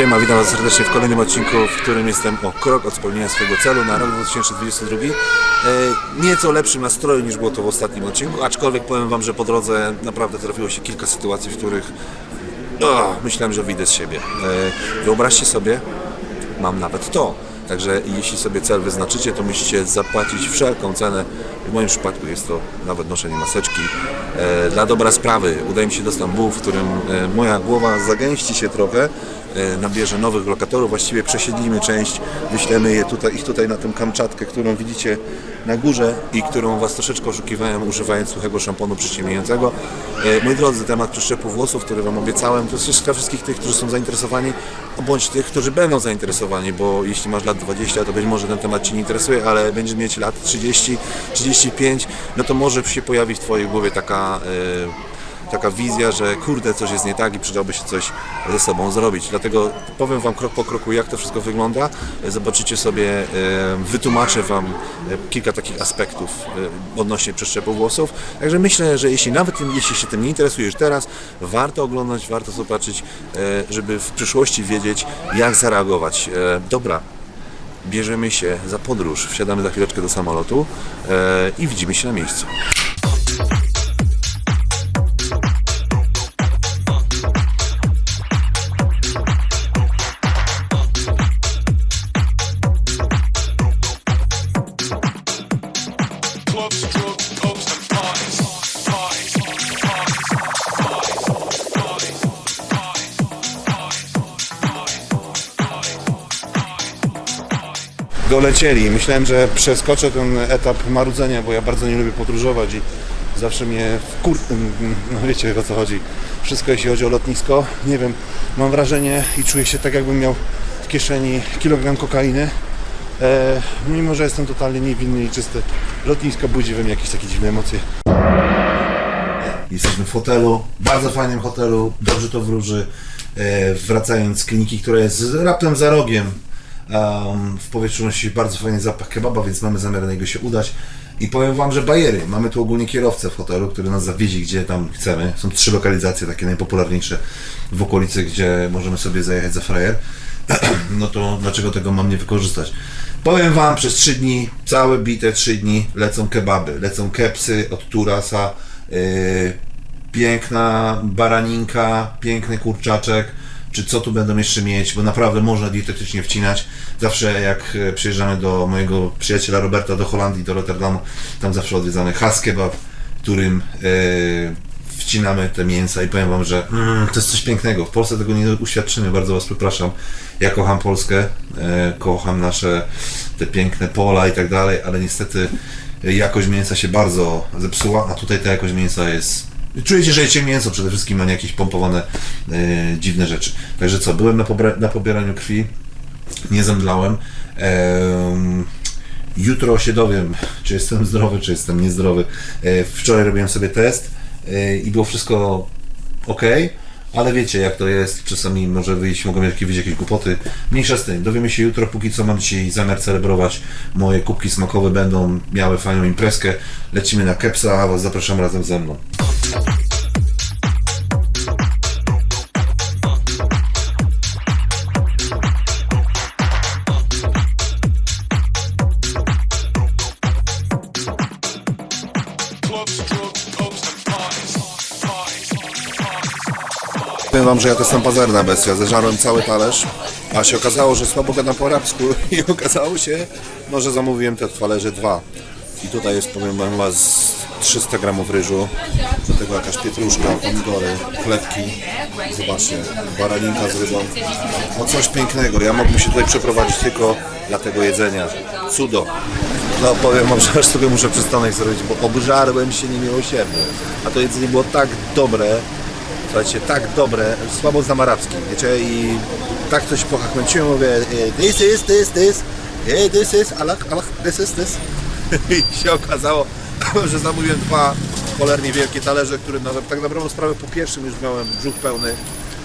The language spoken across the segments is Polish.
Siema, witam Was serdecznie w kolejnym odcinku, w którym jestem o krok od spełnienia swojego celu na rok 2022. E, nieco lepszym nastroju niż było to w ostatnim odcinku, aczkolwiek powiem Wam, że po drodze naprawdę trafiło się kilka sytuacji, w których o, myślałem, że wyjdę z siebie. E, wyobraźcie sobie, mam nawet to. Także jeśli sobie cel wyznaczycie, to musicie zapłacić wszelką cenę. W moim przypadku jest to nawet noszenie maseczki. E, dla dobra sprawy udaje mi się do Stambułu, w którym moja głowa zagęści się trochę, nabierze nowych lokatorów. Właściwie przesiedlimy część, wyślemy je tutaj, ich tutaj na tę Kamczatkę, którą widzicie na górze i którą Was troszeczkę oszukiwałem, używając suchego szamponu przyciemniającego. E, moi drodzy, temat przeszczepu włosów, który Wam obiecałem, to jest dla wszystkich tych, którzy są zainteresowani, bądź tych, którzy będą zainteresowani, bo jeśli masz lat 20, to być może ten temat Cię nie interesuje, ale będziesz mieć lat 30, 35, no to może się pojawi w Twojej głowie taka, e, taka wizja, że kurde, coś jest nie tak i przydałoby się coś ze sobą zrobić. Dlatego powiem Wam krok po kroku, jak to wszystko wygląda. Zobaczycie sobie, e, wytłumaczę Wam e, kilka takich aspektów e, odnośnie przeszczepu włosów. Także myślę, że jeśli nawet jeśli się tym nie interesujesz teraz, warto oglądać, warto zobaczyć, żeby w przyszłości wiedzieć, jak zareagować. Dobra, bierzemy się za podróż, wsiadamy za chwileczkę do samolotu i widzimy się na miejscu. Dolecieli. Myślałem, że przeskoczę ten etap marudzenia, bo ja bardzo nie lubię podróżować i zawsze mnie wkur... No wiecie o co chodzi. Wszystko jeśli chodzi o lotnisko. Nie wiem, mam wrażenie i czuję się tak jakbym miał w kieszeni kilogram kokainy. E, mimo, że jestem totalnie niewinny i czysty. Lotnisko budzi we mnie jakieś takie dziwne emocje. Jesteśmy w hotelu, bardzo fajnym hotelu, dobrze to wróży. E, wracając z kliniki, która jest raptem za rogiem, um, w powietrzu nosi bardzo fajny zapach kebaba, więc mamy zamiar na niego się udać. I powiem Wam, że bajery. Mamy tu ogólnie kierowcę w hotelu, który nas zawiezie gdzie tam chcemy. Są trzy lokalizacje, takie najpopularniejsze w okolicy, gdzie możemy sobie zajechać za frajer. No to dlaczego tego mam nie wykorzystać? Powiem Wam, przez trzy dni, całe bite trzy dni lecą kebaby, lecą kepsy od Turasa, yy, piękna baraninka, piękny kurczaczek, czy co tu będą jeszcze mieć, bo naprawdę można dietetycznie wcinać. Zawsze jak e, przyjeżdżamy do mojego przyjaciela Roberta do Holandii, do Rotterdamu, tam zawsze odwiedzamy Has Kebab, którym e, wcinamy te mięsa i powiem Wam, że mm, to jest coś pięknego. W Polsce tego nie uświadczymy, bardzo Was przepraszam. Ja kocham Polskę, e, kocham nasze te piękne pola i tak dalej, ale niestety jakość mięsa się bardzo zepsuła, a tutaj ta jakość mięsa jest Czujecie, że jecie mięso przede wszystkim, a nie jakieś pompowane e, dziwne rzeczy. Także co, byłem na, na pobieraniu krwi, nie zemdlałem. Em, jutro się dowiem, czy jestem zdrowy, czy jestem niezdrowy. E, wczoraj robiłem sobie test e, i było wszystko ok, ale wiecie jak to jest, czasami może wyjść, mogą jakieś, wyjść jakieś głupoty. Mniejsza z tym, dowiemy się jutro, póki co mam dzisiaj zamiar celebrować. Moje kubki smakowe będą miały fajną imprezkę. Lecimy na Kepsa, a Was zapraszam razem ze mną. Wam, że ja to jestem pazerna bestia. Zeżarłem cały talerz, a się okazało, że słabo gadam po arabsku i okazało się, no, że zamówiłem te talerze dwa. I tutaj jest, powiem wam, was 300 gramów ryżu, do tego jakaś pietruszka, pomidory, chlebki. Zobaczcie, baraninka z rybą. No coś pięknego. Ja mógłbym się tutaj przeprowadzić tylko dla tego jedzenia. Cudo. No powiem wam, że aż sobie muszę przystanek zrobić, bo obżarłem się niemiłosiernie. A to jedzenie było tak dobre, Słuchajcie, tak dobre, słabo znam arabski, wiecie, i tak coś pochachmęciłem, mówię, this is, this, this, eh, this is, alak, alak, this is, this. I się okazało, że zamówiłem dwa cholernie wielkie talerze, które tak naprawdę sprawę po pierwszym już miałem brzuch pełny,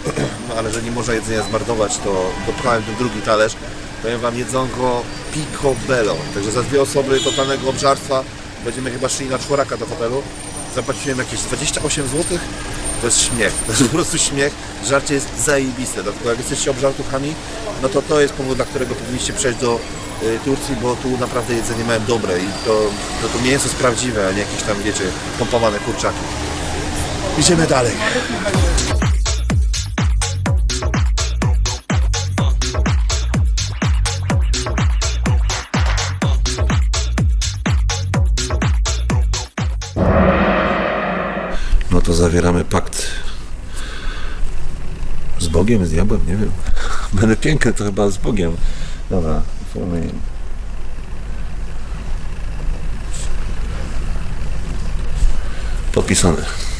ale że nie można jedzenia zmarnować, to dopchałem ten drugi talerz. Powiem Wam, jedzonko picobello, także za dwie osoby totalnego obżarstwa będziemy chyba szli na czworaka do hotelu. Zapłaciłem jakieś 28 zł to jest śmiech, to jest po prostu śmiech. Żarcie jest zajebiste, dlatego jak jesteście obżartuchami, no to to jest powód, dla którego powinniście przejść do y, Turcji, bo tu naprawdę jedzenie mają dobre i to, to, to mięso jest prawdziwe, a nie jakieś tam, wiecie, pompowane kurczaki. Idziemy dalej. To zawieramy pakt z Bogiem, z diabłem, nie wiem. Będę piękny, to chyba z Bogiem. Dobra, formy. Podpisane.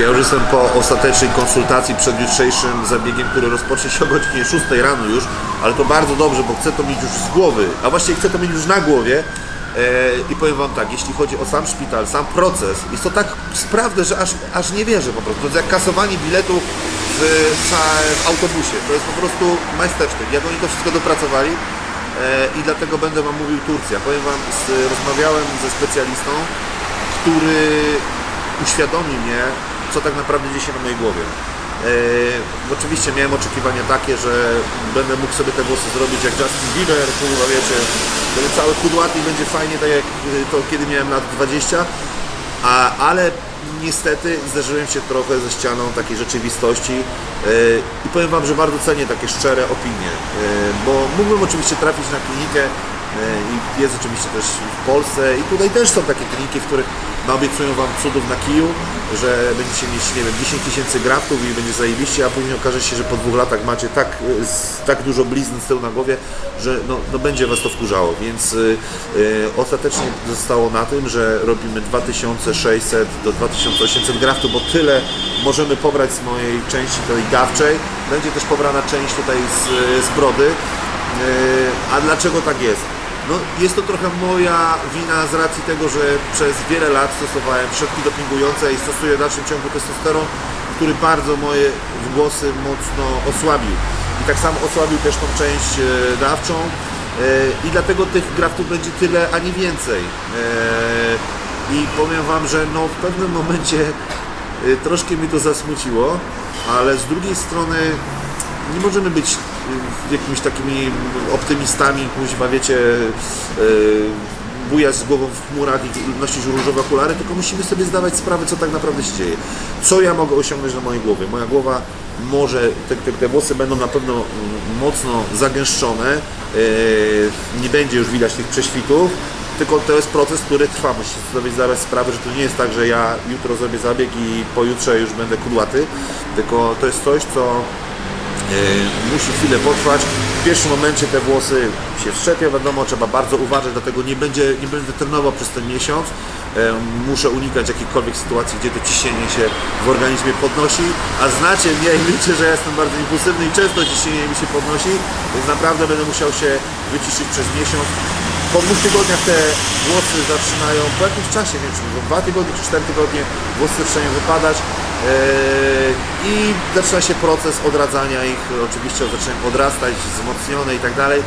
Ja już jestem po ostatecznej konsultacji przed jutrzejszym zabiegiem, który rozpocznie się o godzinie 6 rano już, ale to bardzo dobrze, bo chcę to mieć już z głowy, a właściwie chcę to mieć już na głowie. E, I powiem Wam tak, jeśli chodzi o sam szpital, sam proces, jest to tak sprawne, że aż, aż nie wierzę po prostu. To jest jak kasowanie biletu w, w autobusie. To jest po prostu majstersztyk. Jak oni to wszystko dopracowali, e, i dlatego będę Wam mówił Turcja. Powiem Wam, z, rozmawiałem ze specjalistą, który uświadomi mnie, co tak naprawdę dzieje się na mojej głowie. E, oczywiście miałem oczekiwania takie, że będę mógł sobie te włosy zrobić jak Justin Bieber, kurwa wiecie, będę cały kudłaty i będzie fajnie, tak jak y, to kiedy miałem lat 20, a, ale niestety zderzyłem się trochę ze ścianą takiej rzeczywistości yy, i powiem Wam, że bardzo cenię takie szczere opinie, bo mógłbym oczywiście trafić na klinikę i jest oczywiście też w Polsce i tutaj też są takie kliniki, w których naobiecują Wam cudów na kiju, że będziecie mieć, nie wiem, 10 tysięcy graftów i będzie zajebiście, a później okaże się, że po dwóch latach macie tak, z- tak dużo blizn z tyłu na głowie, że no, no będzie Was to wkurzało, więc yy, yy, ostatecznie zostało na tym, że robimy 2600 do 2800 graftów, bo tyle możemy pobrać z mojej części tej dawczej. Będzie też pobrana część tutaj z, z brody. A dlaczego tak jest? No, jest to trochę moja wina z racji tego, że przez wiele lat stosowałem środki dopingujące i stosuję w dalszym ciągu testosteron, który bardzo moje włosy mocno osłabił. I tak samo osłabił też tą część e, dawczą. E, I dlatego tych graftów będzie tyle, a nie więcej. E, I powiem Wam, że no, w pewnym momencie troszkę mi to zasmuciło, ale z drugiej strony nie możemy być jakimiś takimi optymistami, kuźwa, wiecie, yy, bujać z głową w chmurach i nosić różowe okulary, tylko musimy sobie zdawać sprawę, co tak naprawdę się dzieje. Co ja mogę osiągnąć na mojej głowie? Moja głowa może, te, te, te włosy będą na pewno mm, mocno zagęszczone, yy, nie będzie już widać tych prześwitów, tylko to jest proces, który trwa. Musicie sobie zdawać sprawę, że to nie jest tak, że ja jutro zrobię zabieg i pojutrze już będę kudłaty, tylko to jest coś, co E, musi chwilę potrwać. W pierwszym momencie te włosy się wszczepią, wiadomo, trzeba bardzo uważać, dlatego nie, będzie, nie będę trenował przez ten miesiąc. E, Muszę unikać jakichkolwiek sytuacji, gdzie to ciśnienie się w organizmie podnosi, a znacie mnie i wiecie, że ja jestem bardzo impulsywny i często ciśnienie mi się podnosi, więc naprawdę będę musiał się wyciszyć przez miesiąc. Po dwóch tygodniach te włosy zaczynają, po jakimś czasie, nie wiem, czy dwa tygodnie czy cztery tygodnie, włosy zaczynają wypadać. Eee, i zaczyna się proces odradzania ich, oczywiście zaczynają odrastać, wzmocnione i tak dalej.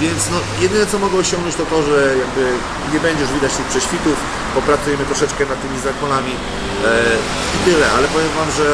Więc no, jedyne co mogę osiągnąć to to, że jakby nie będzie już widać tych prześwitów, popracujemy troszeczkę nad tymi zakonami eee, i tyle, ale powiem Wam, że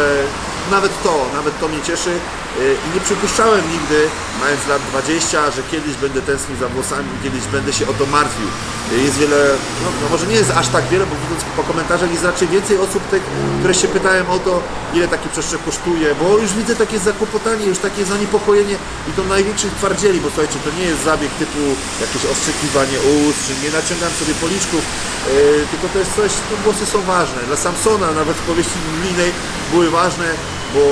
nawet to, nawet to mnie cieszy eee, i nie przypuszczałem nigdy, mając lat 20, że kiedyś będę tęsknił za włosami, kiedyś będę się o to martwił. Jest wiele, no, no może nie jest aż tak wiele, bo widząc po komentarzach jest raczej więcej osób, tych, które się pytają o to, ile taki przeszczep kosztuje, bo już widzę takie zakłopotanie, już takie zaniepokojenie i to największych twardzieli, bo słuchajcie, to nie jest zabieg typu jakieś ostrzykiwanie ust, czy nie naciągam sobie policzków, yy, tylko to jest coś, no włosy są ważne. Dla Samsona nawet w powieści biblijnej były ważne, bo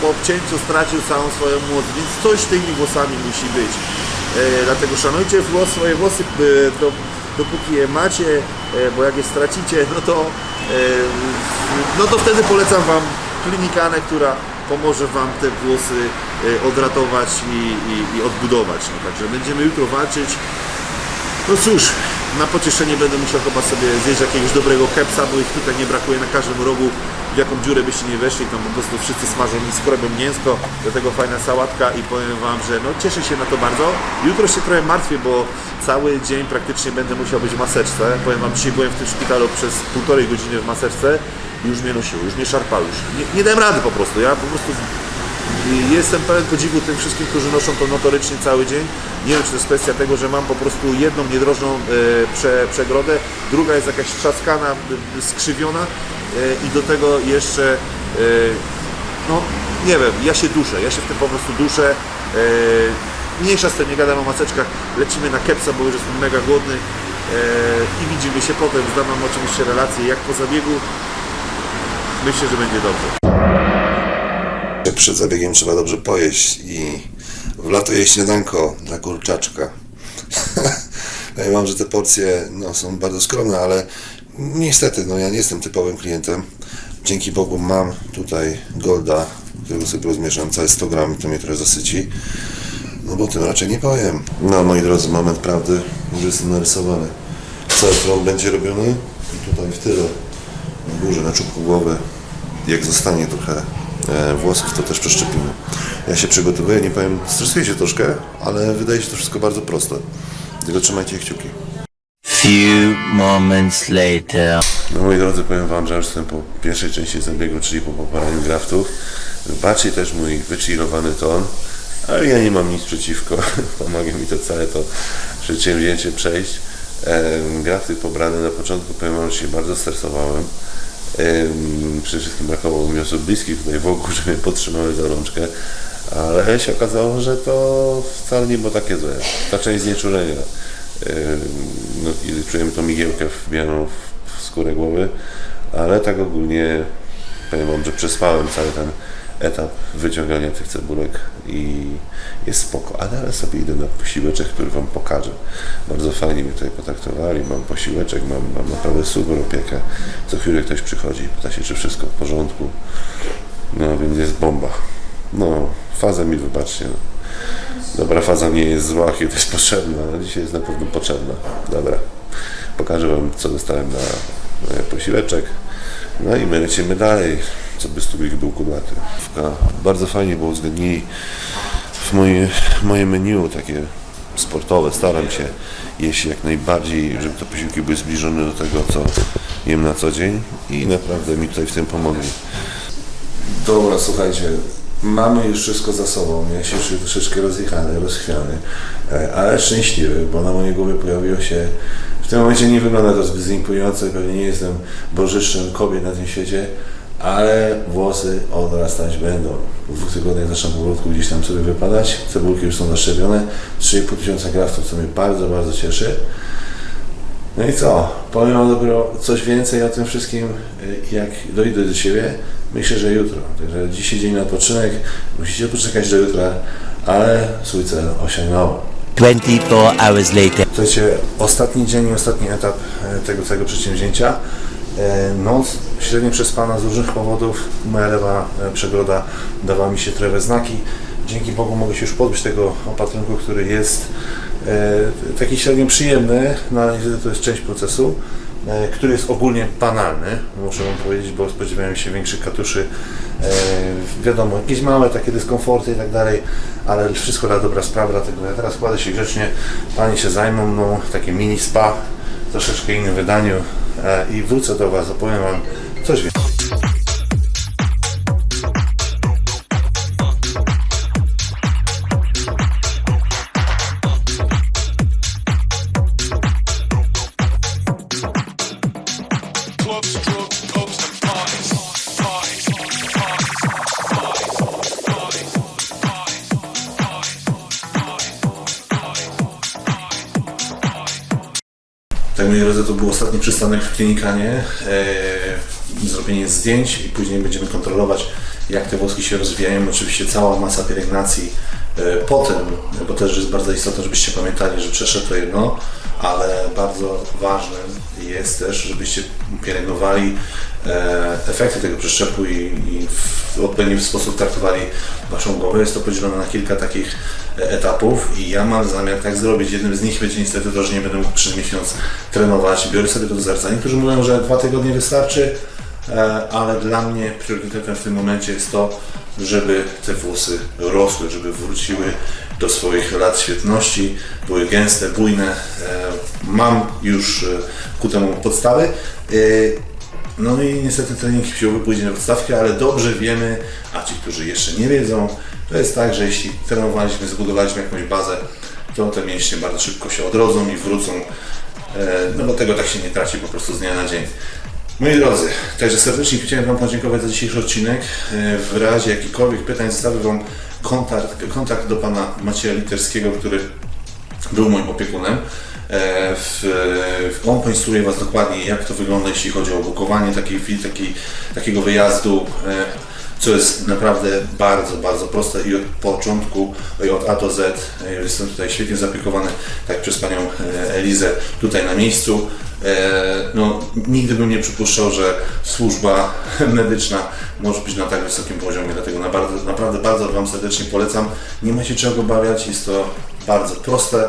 po obcięciu stracił całą swoją moc, więc coś tymi włosami musi być. Yy, dlatego szanujcie włos, swoje włosy, yy, do, dopóki je macie, yy, bo jak je stracicie, no to, yy, no to wtedy polecam Wam klinikanę, która pomoże Wam te włosy yy, odratować i, i, i odbudować. No, także będziemy jutro walczyć. No cóż, na pocieszenie będę musiał chyba sobie zjeść jakiegoś dobrego kepsa, bo ich tutaj nie brakuje na każdym rogu. W jaką dziurę byście nie weszli, tam po prostu wszyscy smażą i skrobią mięsko, do tego fajna sałatka i powiem Wam, że no cieszę się na to bardzo. Jutro się trochę martwię, bo cały dzień praktycznie będę musiał być w maseczce. Powiem Wam, dzisiaj byłem w tym szpitalu przez półtorej godziny w maseczce i już mnie nosiło, już mnie szarpało, już nie, nie dałem rady po prostu. Ja po prostu Jestem pełen podziwu tym wszystkim, którzy noszą to notorycznie cały dzień. Nie wiem, czy to jest kwestia tego, że mam po prostu jedną niedrożną e, prze, przegrodę, druga jest jakaś trzaskana, e, skrzywiona e, i do tego jeszcze, no nie wiem, ja się duszę, ja się w tym po prostu duszę. Mniejsza z tym, nie gadam o maseczkach, lecimy na kepsa, bo już jestem mega głodny i widzimy się potem, zdam wam oczywiście relację jak po zabiegu. Myślę, że będzie dobrze. Przed zabiegiem trzeba dobrze pojeść i w lato je śniadanko na kurczaczka. Powiem wam, że te porcje no, są bardzo skromne, ale niestety no, ja nie jestem typowym klientem. Dzięki Bogu mam tutaj Golda, którego sobie rozmieszam całe 100 gram i to mnie trochę zasyci. No bo tym raczej nie powiem. No moi drodzy, moment prawdy, już jestem narysowany. Cały front będzie robiony i tutaj w tyle, na górze, na czubku głowy, jak zostanie trochę włosów, to też przeszczepimy. Ja się przygotowuję, nie powiem, stresuję się troszkę, ale wydaje się to wszystko bardzo proste. Tylko trzymajcie kciuki. Few moments later. No moi drodzy, powiem Wam, że już jestem po pierwszej części zabiegu, czyli po poparaniu graftów. Wybaczcie też mój wychillowany ton, ale ja nie mam nic przeciwko. Pomaga mi to całe to przedsięwzięcie przejść. Em, Grafty pobrane na początku, powiem Wam, że się bardzo stresowałem. Przede wszystkim brakowało mi osób bliskich tutaj wokół, żeby podtrzymały za rączkę. Ale się okazało, że to wcale nie było takie złe. Ta część znieczulenia. No, kiedy czujemy tą migiełkę wbijaną w skórę głowy, ale tak ogólnie powiem Wam, że przespałem cały ten etap wyciągania tych cebulek i jest spoko, ale teraz sobie idę na posiłeczek, który Wam pokażę. Bardzo fajnie mnie tutaj potraktowali, mam posiłeczek, mam, mam naprawdę super opiekę. Co chwilę ktoś przychodzi, pyta się, czy wszystko w porządku. No więc jest bomba. No, faza mi wybaczcie. Dobra, faza nie jest zła, kiedy jest potrzebna, ale dzisiaj jest na pewno potrzebna. Dobra, pokażę Wam, co dostałem na e, posiłeczek. No i my lecimy dalej, co by stubik był kudłaty. Bardzo fajnie, bo uwzględnili w moje, moje menu takie sportowe. Staram się jeść jak najbardziej, żeby te posiłki były zbliżone do tego, co jem na co dzień i naprawdę mi tutaj w tym pomogli. Dobra, słuchajcie, mamy już wszystko za sobą. Ja się czuję troszeczkę rozjechany, rozchwiany, e, ale szczęśliwy, bo na mojej głowie pojawiło się. W tym momencie nie wygląda to zbyt imponująco, pewnie nie jestem bożyszczem kobiet na tym świecie, ale włosy odrastać będą. Po dwóch tygodniach zaczną powolutku gdzieś tam sobie wypadać. Cebulki już są zaszczepione. 3,5 tysiąca graftów, co mnie bardzo, bardzo cieszy. No i co? Powiem Wam dopiero coś więcej o tym wszystkim, y, jak dojdę do siebie. Myślę, że jutro. Także dzisiaj dzień na odpoczynek. Musicie poczekać do jutra, ale swój cel osiągnąłem. 24 hours later. Słuchajcie, ostatni dzień i ostatni etap e, tego całego przedsięwzięcia. E, Noc średnio przespana z różnych powodów. Moja lewa e, przegroda dawała mi się trochę znaki. Dzięki Bogu mogę się już pozbyć tego opatrunku, który jest taki średnio przyjemny, no ale niestety to jest część procesu, e, który jest ogólnie banalny, muszę Wam powiedzieć, bo spodziewałem się większych katuszy. E, wiadomo, jakieś małe takie dyskomforty i tak dalej, ale wszystko dla dobra sprawy, dlatego ja teraz kładę się grzecznie, Panie się zajmą mną, takie mini spa, troszeczkę innym wydaniu e, i wrócę do Was, opowiem Wam coś więcej. Tak, moi drodzy, to był ostatni przystanek w klinikanie. E, zrobienie zdjęć i później będziemy kontrolować, jak te włoski się rozwijają. Oczywiście cała masa pielęgnacji e, potem, bo też jest bardzo istotne, żebyście pamiętali, że przeszedł to jedno, ale bardzo ważne jest też, żebyście pielęgnowali e, efekty tego przeszczepu i, w odpowiedni sposób traktowali Waszą głowę. Jest to podzielone na kilka takich e, etapów i ja mam zamiar tak zrobić. Jednym z nich będzie niestety to, że nie będę mógł przez miesiąc trenować. Biorę sobie to do serca. Niektórzy mówią, że dwa tygodnie wystarczy, ale dla mnie priorytetem w tym momencie jest to, żeby te włosy rosły, żeby wróciły do swoich lat świetności, były gęste, bujne. E, Mam już e, ku temu podstawy. E, no i niestety trening siłowy pójdzie na podstawkę, ale dobrze wiemy, a ci, którzy jeszcze nie wiedzą, to jest tak, że jeśli trenowaliśmy, zbudowaliśmy jakąś bazę, to te mięśnie bardzo szybko się odrodzą i wrócą. E, No bo tego tak się nie traci po prostu z dnia na dzień. Moi drodzy, także serdecznie chciałem Wam podziękować za dzisiejszy odcinek. E, W razie jakichkolwiek pytań zostawię Wam kontakt, kontakt do Pana Macieja Literskiego, który był moim opiekunem. E, W, w, on poinstruuje Was dokładnie, jak to wygląda, jeśli chodzi o bukowanie takiego wyjazdu, e, co jest naprawdę bardzo, bardzo proste i od początku, i od A do Z. Jestem tutaj świetnie zaopiekowany, tak przez Panią e, Elizę, tutaj na miejscu. E, No, nigdy bym nie przypuszczał, że służba medyczna może być na tak wysokim poziomie, dlatego naprawdę bardzo Wam serdecznie polecam. Nie macie czego obawiać, jest to bardzo proste.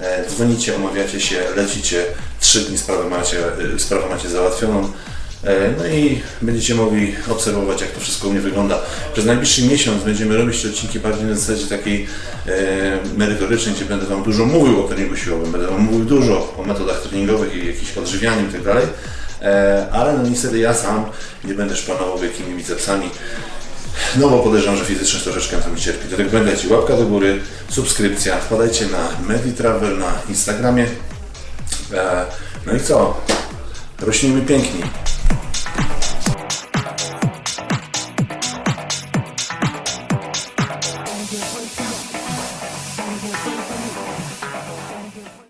E, Dzwonicie, omawiacie się, lecicie, trzy dni sprawę macie, sprawę macie załatwioną. E, No i będziecie mogli obserwować, jak to wszystko u mnie wygląda. Przez najbliższy miesiąc będziemy robić te odcinki bardziej na zasadzie takiej e, merytorycznej, gdzie będę Wam dużo mówił o treningu siłowym, będę Wam mówił dużo o metodach treningowych i jakichś odżywianiu itd. E, ale no niestety ja sam nie będę szpanował wielkimi bicepsami. No bo podejrzewam, że fizyczność troszeczkę to mi cierpi. Dlatego pamiętajcie, łapka do góry, subskrypcja, wpadajcie na Meditravel na Instagramie. E, no i co? Rośnijmy piękni.